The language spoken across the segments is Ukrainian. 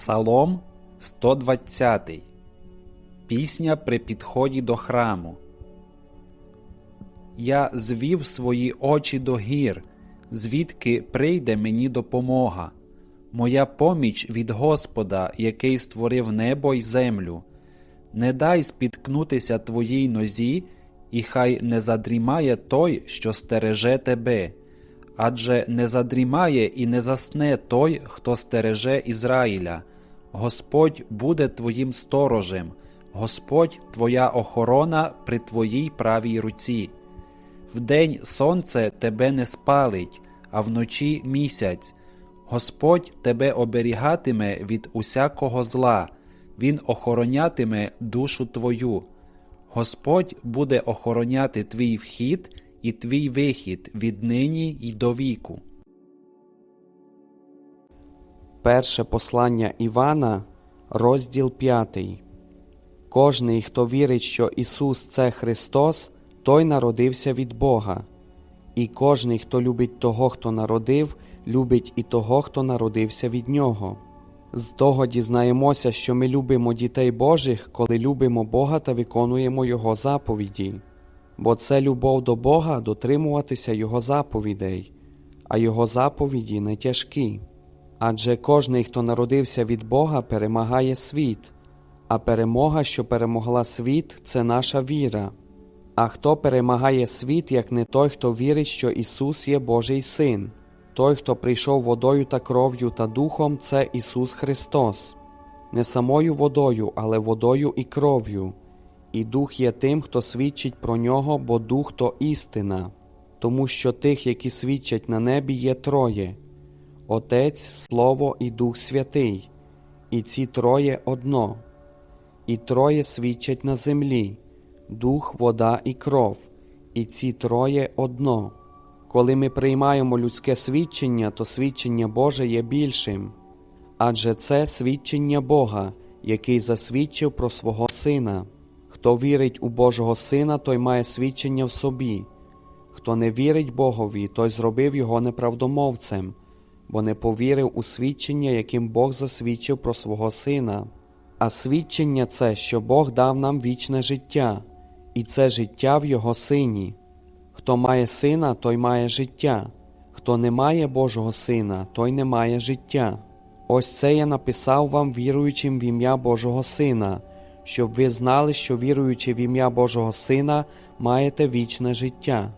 Псалом 120. Пісня при підході до храму. Я звів свої очі до гір, звідки прийде мені допомога. Моя поміч від Господа, який створив небо й землю. Не дай спіткнутися твоїй нозі, і хай не задрімає той, що стереже тебе. Адже не задрімає і не засне той, хто стереже Ізраїля. Господь буде твоїм сторожем, Господь твоя охорона при твоїй правій руці. Вдень сонце тебе не спалить, а вночі місяць. Господь тебе оберігатиме від усякого зла, Він охоронятиме душу твою. Господь буде охороняти твій вхід і твій вихід віднині й до віку. Перше послання Івана, розділ 5. Кожний, хто вірить, що Ісус це Христос, той народився від Бога. І кожний, хто любить того, хто народив, любить і того, хто народився від Нього. З того дізнаємося, що ми любимо дітей Божих, коли любимо Бога та виконуємо Його заповіді. Бо це любов до Бога дотримуватися Його заповідей, а Його заповіді не тяжкі. Адже кожний, хто народився від Бога, перемагає світ, а перемога, що перемогла світ, це наша віра. А хто перемагає світ, як не той, хто вірить, що Ісус є Божий Син, той, хто прийшов водою та кров'ю та духом, це Ісус Христос, не самою водою, але водою і кров'ю. І Дух є тим, хто свідчить про нього, бо Дух то істина, тому що тих, які свідчать на небі, є троє Отець, Слово і Дух Святий, і ці троє одно, і троє свідчать на землі дух, вода і кров, і ці троє одно. Коли ми приймаємо людське свідчення, то свідчення Боже є більшим, адже це свідчення Бога, який засвідчив про свого Сина. Хто вірить у Божого Сина, той має свідчення в собі. Хто не вірить Богові, той зробив його неправдомовцем, бо не повірив у свідчення, яким Бог засвідчив про свого Сина. А свідчення це, що Бог дав нам вічне життя, і це життя в Його Сині. Хто має сина, той має життя, хто не має Божого Сина, той не має життя. Ось це я написав вам, віруючим в ім'я Божого Сина, щоб ви знали, що віруючи в ім'я Божого Сина, маєте вічне життя.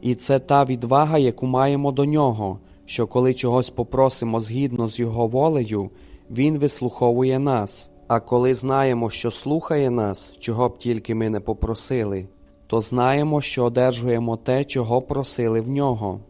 І це та відвага, яку маємо до нього, що коли чогось попросимо згідно з Його волею, Він вислуховує нас. А коли знаємо, що слухає нас, чого б тільки ми не попросили, то знаємо, що одержуємо те, чого просили в нього.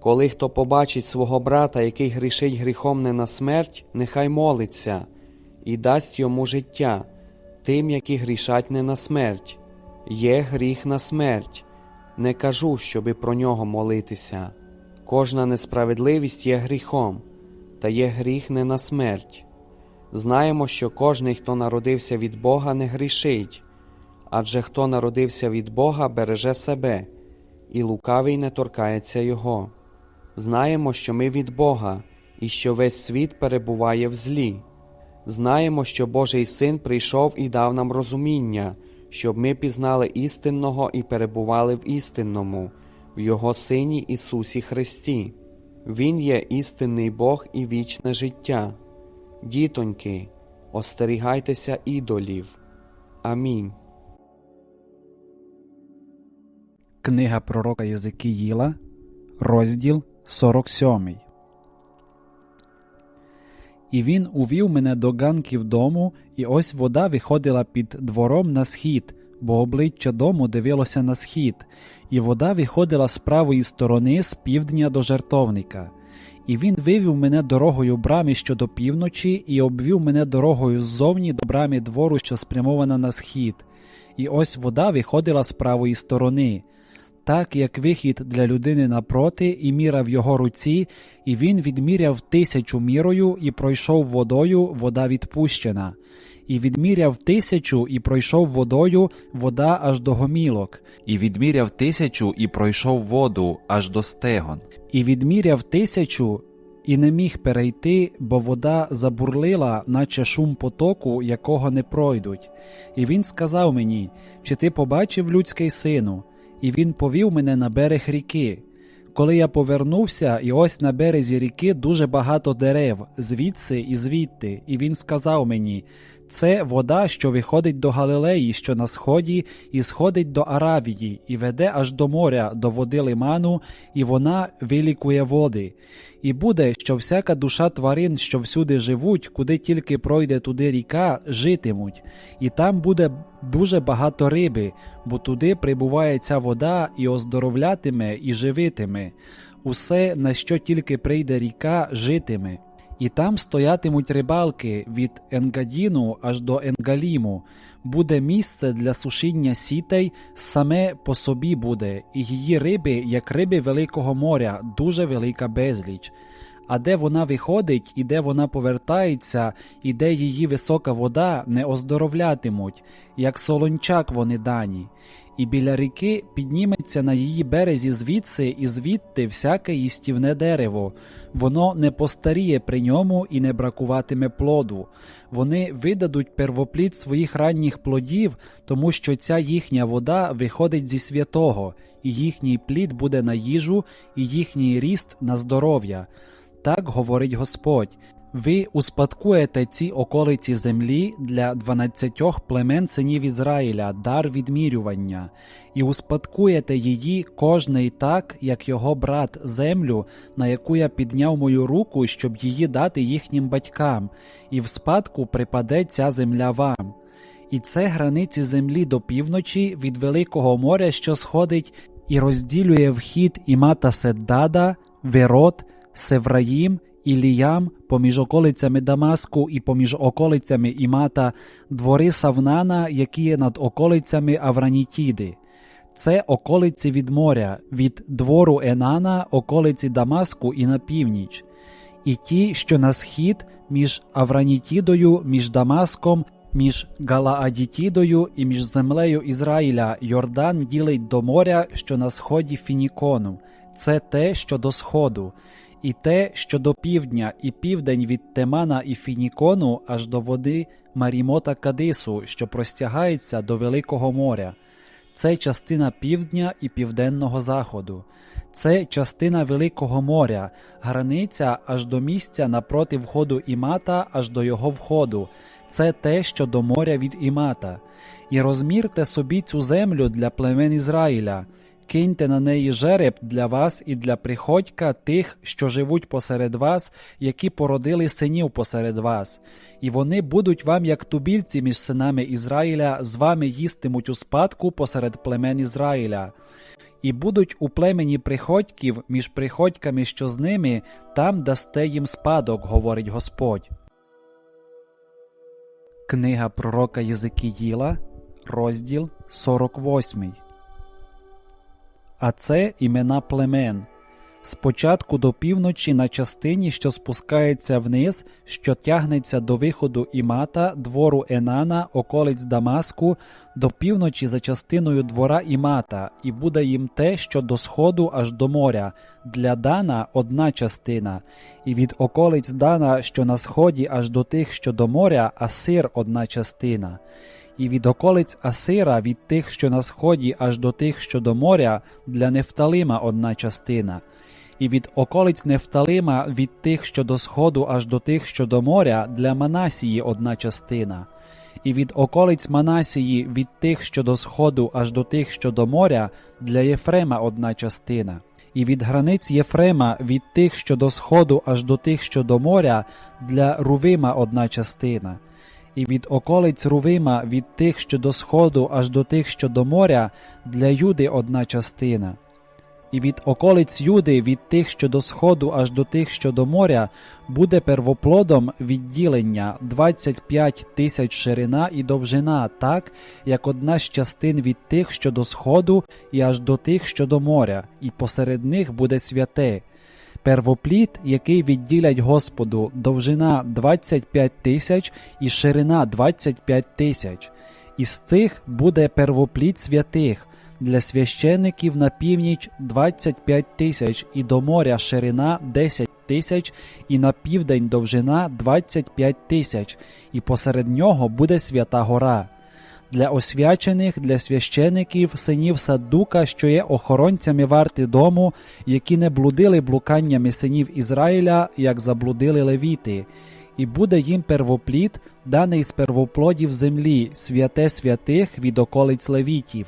Коли хто побачить свого брата, який грішить гріхом не на смерть, нехай молиться і дасть йому життя, тим, які грішать не на смерть. Є гріх на смерть. Не кажу, щоби про нього молитися. Кожна несправедливість є гріхом, та є гріх не на смерть. Знаємо, що кожний, хто народився від Бога, не грішить, адже хто народився від Бога, береже себе, і лукавий не торкається Його. Знаємо, що ми від Бога, і що весь світ перебуває в злі. Знаємо, що Божий Син прийшов і дав нам розуміння, щоб ми пізнали істинного і перебували в істинному, в Його Сині Ісусі Христі. Він є істинний Бог і вічне життя. Дітоньки, остерігайтеся ідолів. Амінь. Книга пророка Єзикіїла, розділ 47. І він увів мене до ганків дому, і ось вода виходила під двором на схід, бо обличчя дому дивилося на схід, і вода виходила з правої сторони з півдня до жертовника. І він вивів мене дорогою брами щодо півночі, і обвів мене дорогою ззовні до брами двору, що спрямована на схід. І ось вода виходила з правої сторони, так як вихід для людини напроти, і міра в його руці, і він відміряв тисячу мірою, і пройшов водою, вода відпущена. І відміряв тисячу, і пройшов водою, вода аж до гомілок. І відміряв тисячу, і пройшов воду аж до стегон. І відміряв тисячу, і не міг перейти, бо вода забурлила, наче шум потоку, якого не пройдуть. І він сказав мені: Чи ти побачив людський сину? І він повів мене на берег ріки. Коли я повернувся, і ось на березі ріки дуже багато дерев, звідси і звідти, і він сказав мені: це вода, що виходить до Галилеї, що на сході, і сходить до Аравії, і веде аж до моря, до води лиману, і вона вилікує води. І буде, що всяка душа тварин, що всюди живуть, куди тільки пройде туди ріка, житимуть, і там буде дуже багато риби, бо туди прибуває ця вода і оздоровлятиме, і живитиме. Усе, на що тільки прийде ріка, житиме. І там стоятимуть рибалки від Енгадіну аж до Енгаліму. Буде місце для сушіння сітей, саме по собі буде, і її риби, як риби Великого моря, дуже велика безліч. А де вона виходить, і де вона повертається, і де її висока вода не оздоровлятимуть, як солончак вони дані. І біля ріки підніметься на її березі звідси і звідти всяке їстівне дерево. Воно не постаріє при ньому і не бракуватиме плоду. Вони видадуть первоплід своїх ранніх плодів, тому що ця їхня вода виходить зі святого, і їхній плід буде на їжу, і їхній ріст на здоров'я. Так говорить Господь. Ви успадкуєте ці околиці землі для дванадцятьох племен синів Ізраїля, дар відмірювання, і успадкуєте її кожний так, як його брат, землю, на яку я підняв мою руку, щоб її дати їхнім батькам, і в спадку припаде ця земля вам. І це границі землі до півночі від Великого моря, що сходить, і розділює вхід Імата Седдада, Верот, Севраїм, Іліям поміж околицями Дамаску і поміж околицями Імата, двори Савнана, які є над околицями Авранітіди. Це околиці від моря, від двору Енана, околиці Дамаску і на північ, і ті, що на схід між Авранітідою, між Дамаском, між Галаадітідою і між землею Ізраїля Йордан ділить до моря, що на сході Фінікону. Це те, що до сходу, і те, що до півдня, і південь від Темана і Фінікону аж до води Марімота Кадису, що простягається до Великого моря. Це частина півдня і південного заходу. Це частина Великого моря, границя аж до місця напроти входу Імата, аж до його входу. Це те, що до моря від Імата. І розмірте собі цю землю для племен Ізраїля. Киньте на неї жереб для вас і для приходька тих, що живуть посеред вас, які породили синів посеред вас, і вони будуть вам, як тубільці між синами Ізраїля, з вами їстимуть у спадку посеред племен Ізраїля. І будуть у племені приходьків між приходьками, що з ними, там дасте їм спадок, говорить Господь. Книга пророка Єзикіїла, розділ 48 а це імена племен. Спочатку до півночі на частині, що спускається вниз, що тягнеться до виходу Імата, двору Енана, околиць Дамаску, до півночі за частиною двора Імата, і буде їм те, що до сходу аж до моря. Для Дана одна частина, і від околиць Дана, що на сході аж до тих, що до моря, Асир одна частина і від околиць Асира від тих, що на сході, аж до тих, що до моря, для Нефталима одна частина, і від околиць Нефталима від тих, що до сходу, аж до тих, що до моря, для Манасії одна частина, і від околиць Манасії від тих, що до сходу, аж до тих, що до моря, для Єфрема одна частина. І від границь Єфрема від тих, що до сходу, аж до тих, що до моря, для Рувима одна частина і від околиць Рувима від тих, що до сходу, аж до тих, що до моря, для Юди одна частина, і від околиць Юди від тих, що до сходу, аж до тих, що до моря, буде первоплодом відділення 25 тисяч ширина і довжина, так як одна з частин від тих, що до сходу, і аж до тих, що до моря, і посеред них буде святе. Первоплід, який відділять Господу, довжина 25 тисяч і ширина 25 тисяч. Із цих буде первоплід святих, для священиків на північ 25 тисяч і до моря ширина 10 тисяч, і на південь довжина 25 тисяч, і посеред нього буде свята гора. Для освячених, для священиків, синів Саддука, що є охоронцями варти дому, які не блудили блуканнями синів Ізраїля, як заблудили левіти, і буде їм первоплід, даний з первоплодів землі, святе святих від околиць левітів.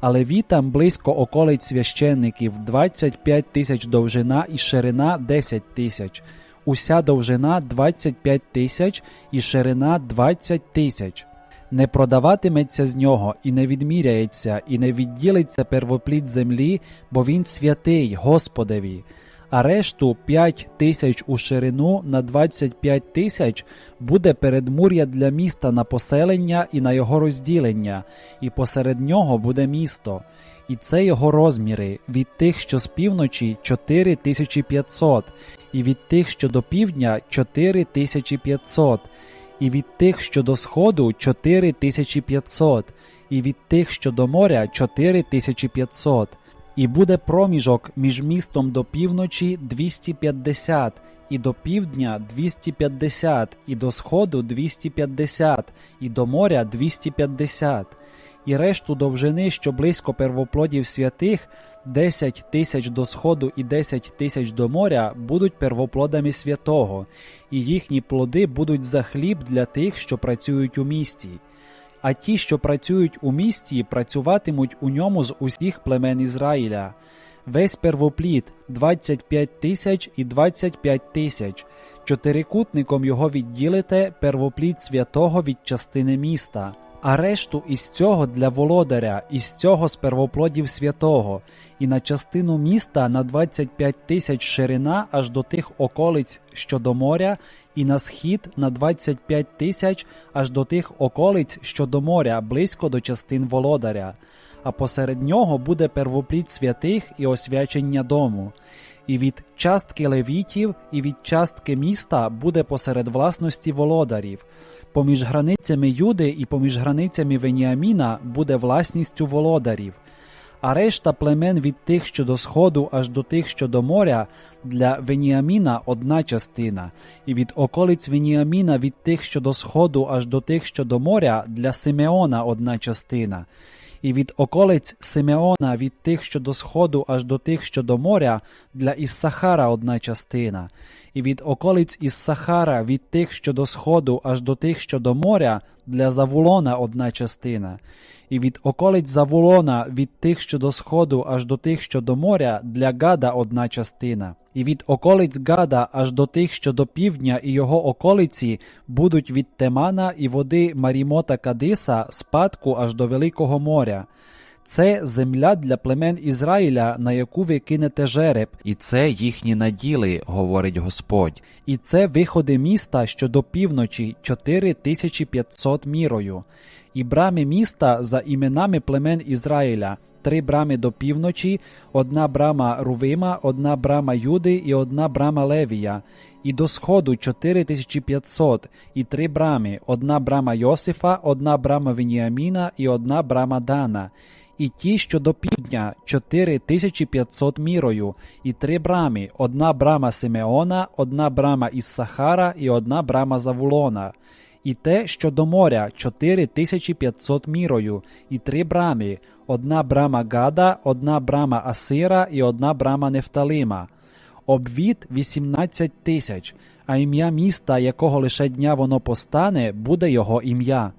А левітам близько околиць священників 25 тисяч довжина і ширина 10 тисяч. Уся довжина 25 тисяч і ширина 20 тисяч. Не продаватиметься з нього, і не відміряється, і не відділиться первоплід землі, бо він святий Господеві. А решту 5 тисяч у ширину на 25 тисяч буде передмур'я для міста на поселення і на його розділення, і посеред нього буде місто. І це його розміри від тих, що з півночі 4500, і від тих, що до півдня 4500, і від тих, що до сходу 4500, і від тих, що до моря 4500. І буде проміжок між містом до півночі 250, і до півдня 250, і до сходу 250, і до моря 250. І решту довжини, що близько первоплодів святих, 10 тисяч до сходу і 10 тисяч до моря будуть первоплодами святого, і їхні плоди будуть за хліб для тих, що працюють у місті. А ті, що працюють у місті, працюватимуть у ньому з усіх племен Ізраїля. Весь первоплід 25 тисяч і 25 тисяч. Чотирикутником його відділите первоплід святого від частини міста, а решту із цього для володаря, із цього з первоплодів святого, і на частину міста на 25 тисяч ширина аж до тих околиць, що до моря, і на схід на 25 тисяч аж до тих околиць, що до моря, близько до частин володаря. А посеред нього буде первоплід святих і освячення дому. І від частки левітів, і від частки міста буде посеред власності володарів. Поміж границями Юди і поміж границями Веніаміна буде власністю володарів. А решта племен від тих, що до сходу, аж до тих, що до моря, для Веніаміна одна частина, і від околиць Веніаміна від тих, що до сходу, аж до тих, що до моря, для Симеона одна частина. І від околиць Симеона від тих, що до сходу, аж до тих, що до моря, для Іссахара одна частина. І від околиць Іссахара від тих, що до сходу, аж до тих, що до моря, для Завулона одна частина. І від околиць Завулона від тих, що до сходу, аж до тих, що до моря, для Гада одна частина. І від околиць Гада аж до тих, що до півдня і його околиці будуть від Темана і води Марімота Кадиса спадку аж до Великого моря. Це земля для племен Ізраїля, на яку ви кинете жереб, І це їхні наділи, говорить Господь. і це виходи міста, що до півночі 4500 мірою, і брами міста за іменами племен Ізраїля. Три брами до півночі, одна брама Рувима, одна брама Юди і одна брама Левія, і до сходу 4500, і три брами, одна брама Йосифа, одна брама Веніаміна і одна брама Дана. І ті, що до півдня 4500 мірою, і три брами, одна брама Симеона, одна брама Іссахара і одна брама Завулона. І те, що до моря 4500 мірою, і три брами, одна брама Гада, одна брама Асира і одна брама Нефталима. Обвід 18 тисяч, а ім'я міста, якого лише дня воно постане, буде його ім'я.